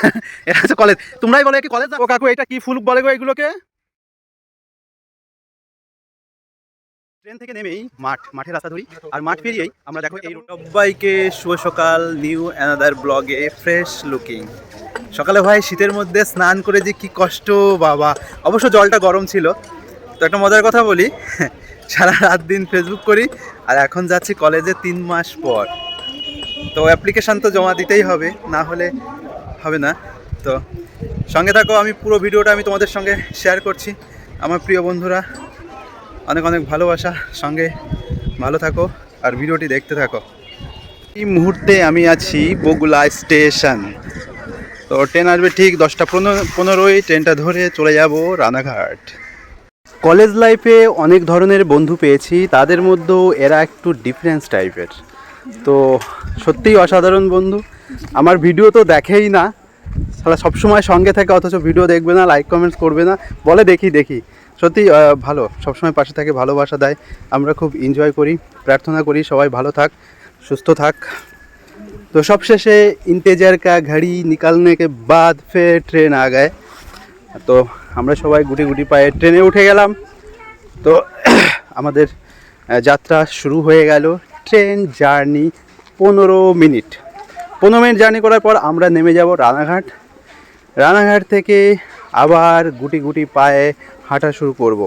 এটা হচ্ছে কলেজ তোমরাই বলে কি কলেজ ও কাকু, এটা কি ফুল বলে গো এগুলোকে? ট্রেন থেকে নেমেই মাঠ, মাঠের রাস্তা ধরি। আর মাঠ পেরিয়েই আমরা দেখো এই সবাইকে শুভ সকাল নিউ অ্যানাদার ব্লগে ফ্রেশ লুকিং সকালে ভাই শীতের মধ্যে স্নান করে যে কি কষ্ট, বাবা। অবশ্য জলটা গরম ছিল। তো একটা মজার কথা বলি, সারা রাত দিন ফেসবুক করি, আর এখন যাচ্ছি কলেজে তিন মাস পর। তো অ্যাপ্লিকেশান তো জমা দিতেই হবে, না হলে হবে না। তো সঙ্গে থাকো, আমি পুরো ভিডিওটা আমি তোমাদের সঙ্গে শেয়ার করছি। আমার প্রিয় বন্ধুরা, অনেক অনেক ভালোবাসা। সঙ্গে ভালো থাকো আর ভিডিওটি দেখতে থাকো। এই মুহূর্তে আমি আছি বগুলা স্টেশন। তো ট্রেন আসবে ঠিক দশটা পনেরো পনেরোই ট্রেনটা ধরে চলে যাব রানাঘাট। কলেজ লাইফে অনেক ধরনের বন্ধু পেয়েছি। তাদের মধ্যেও এরা একটু ডিফারেন্স টাইপের তো সত্যিই অসাধারণ বন্ধু। আমার ভিডিও তো দেখেই না সারা সবসময় সঙ্গে থাকে অথচ ভিডিও দেখবে না লাইক কমেন্টস করবে না বলে দেখি দেখি সত্যি আহ, ভালো সবসময় পাশে থাকে ভালোবাসা দেয় আমরা খুব এনজয় করি প্রার্থনা করি সবাই ভালো থাক সুস্থ থাক तो सबसे इंतजार का घड़ी निकलने के बाद फिर ट्रेन आ गए তো আমরা সবাই গুটি গুটি পায়ে ট্রেনে উঠে গেলাম তো আমাদের আহ, যাত্রা শুরু হয়ে গেল ট্রেন জার্নি পনেরো মিনিট পনেরো মিনিট জার্নি করার পর আমরা নেমে যাব রানাঘাট। রানাঘাট থেকে আবার গুটি গুটি পায়ে হাঁটা শুরু করব।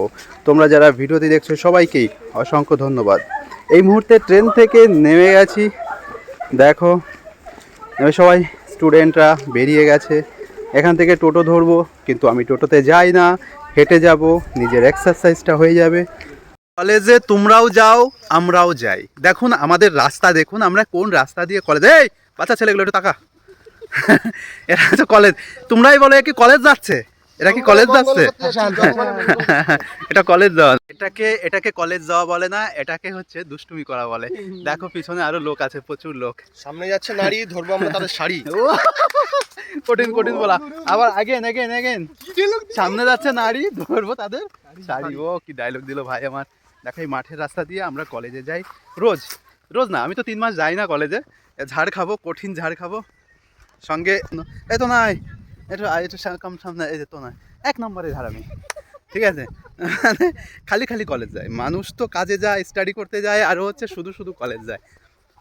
তোমরা যারা ভিডিওতে দেখছ সবাইকেই অসংখ্য ধন্যবাদ। এই মুহূর্তে ট্রেন থেকে নেমে গেছি। দেখো সবাই স্টুডেন্টরা বেরিয়ে গেছে। এখান থেকে টোটো ধরবো, কিন্তু আমি টোটোতে যাই না। হেঁটে যাব, নিজের এক্সারসাইজটা হয়ে যাবে। কলেজে তোমরাও যাও, আমরাও যাই। দেখুন, আমাদের রাস্তা, দেখুন, আমরা কোন রাস্তা দিয়ে কলেজ বাচ্চা ছেলেগুলো একটু টাকা এটা হচ্ছে কলেজ তোমরাই বলো কি কলেজ যাচ্ছে? এটা কি কলেজ যাচ্ছে? এটা কলেজ যাওয়া। এটাকে এটাকে কলেজ যাওয়া বলে না এটাকে হচ্ছে দুষ্টুমি করা বলে। দেখো পিছনে আরও লোক আছে প্রচুর লোক। সামনে যাচ্ছে নারী ধরবো আমরা তাদের শাড়ি। কঠিন কঠিন বলা। আবার আগেন আগেন আগেন সামনে যাচ্ছে নারী ধরবো তাদের শাড়ি। ও কি ডায়লগ দিল ভাই আমার। দেখো এই মাঠের রাস্তা দিয়ে আমরা কলেজে যাই। রোজ রোজ না আমি তো তিন মাস যাই না কলেজে ঝাড় খাব কঠিন ঝাড় খাব। সঙ্গে এই তো নাই। আয়, একটু কম সামনে এই যে তো নাই। এক নম্বরে ঝাড় আমি। ঠিক আছে? মানে খালি খালি কলেজ যায়। মানুষ তো কাজে যায় স্টাডি করতে যায় আর ও হচ্ছে শুধু শুধু কলেজ যায়।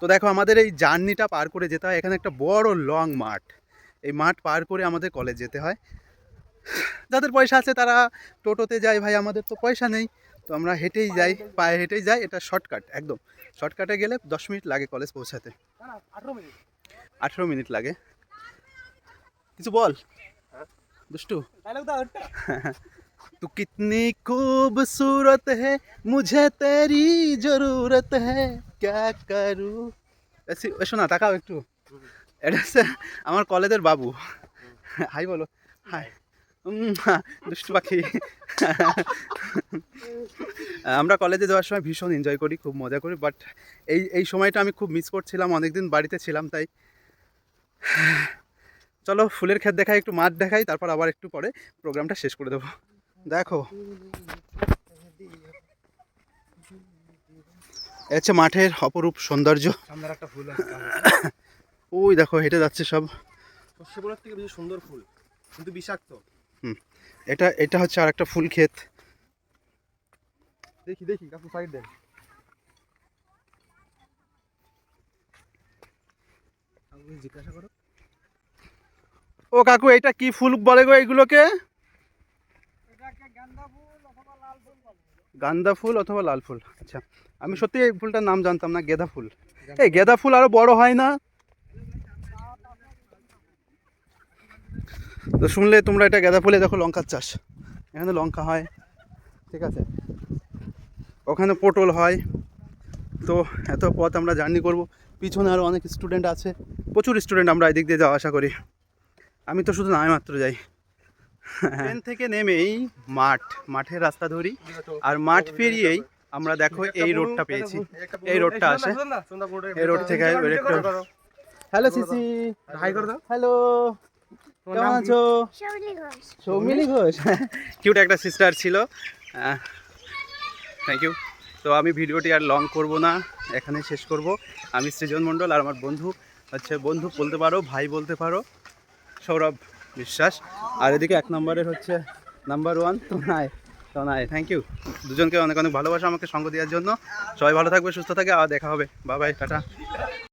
তো দেখো আমাদের এই জার্নিটা পার করে যেতে হয়। এখানে একটা বড় লং মাঠ। এই মাঠ পার করে আমাদের কলেজ যেতে হয়। যাদের পয়সা আছে তারা টোটোতে যায়। ভাই আমাদের তো পয়সা নেই। তো আমরা হেঁটেই যাই পায়ে হেঁটেই যাই এটা শর্টকাট একদম শর্টকাটে গেলে দশ মিনিট লাগে কলেজ পৌঁছাতে আঠেরো মিনিট লাগে কিছু বল দুষ্টু तू कितनी खूबसूरत है मुझे तेरी जरूरत है क्या करूँ এসি এ শোনা তাকাও একটু এটা হচ্ছে আমার কলেজের বাবু হাই বলো হাই উম, দুষ্টু পাখি। আমরা কলেজে যাওয়ার সময় ভীষণ এনজয় করি খুব মজা করি বাট এই এই সময়টা আমি খুব মিস করছিলাম অনেকদিন বাড়িতে ছিলাম তাই। চলো ফুলের ক্ষেত দেখাই একটু মাঠ দেখাই তারপর আবার একটু পরে প্রোগ্রামটা শেষ করে দেবো। দেখো। হচ্ছে মাঠের অপরূপ সৌন্দর্য। একটা ফুল ওই দেখো হেঁটে যাচ্ছে সব। থেকে বেশি সুন্দর ফুল কিন্তু বিষাক্ত। এটা এটা হচ্ছে আর একটা ফুল ক্ষেত। দেখি দেখি কাকু সাইড দেন। জিজ্ঞাসা করো। ও কাকু এটা কি ফুল বলে গো এগুলোকে? গান্দা ফুল অথবা লাল ফুল আচ্ছা আমি সত্যি এই ফুলটার নাম জানতাম না গেঁদা ফুল। এই গেঁদা ফুল আরও বড় হয় না? তো শুনলে তোমরা এটা গেঁদা ফুলে দেখো লঙ্কার চাষ। এখানে লঙ্কা হয় ঠিক আছে? ওখানে পটল হয়। তো এত পথ আমরা জার্নি করব। পিছনে আরও অনেক স্টুডেন্ট আছে। প্রচুর স্টুডেন্ট আমরা এদিক দিয়ে যাওয়া আসা করি। আমি তো শুধু নামে মাত্র যাই। ট্রেন থেকে নেমেই মাঠ মাঠের রাস্তা ধরি। আর মাঠ পেরিয়েই আমরা দেখো এই রোডটা পেয়েছি। এই রোডটা আসে। এই রোড থেকে হ্যালো সিসি হাই করে দাও হ্যালো কেমন আছো? সৌমিলি ঘোষ। কিউট একটা সিস্টার ছিল। থ্যাংক ইউ তো আমি ভিডিওটি আর লং করব না এখানে শেষ করব। আমি সৃজন মণ্ডল আর আমার বন্ধু হচ্ছে বন্ধু বলতে পারো ভাই বলতে পারো সৌরভ বিশ্বাস। আর এদিকে এক নম্বরের হচ্ছে নাম্বার ওয়ান তোনায় তোনায় থ্যাংক ইউ দুজনকে অনেক অনেক ভালোবাসা আমাকে সঙ্গ দেওয়ার জন্য। সবাই ভালো থাকবে সুস্থ থাকে আর দেখা হবে। বাবাই টাটা।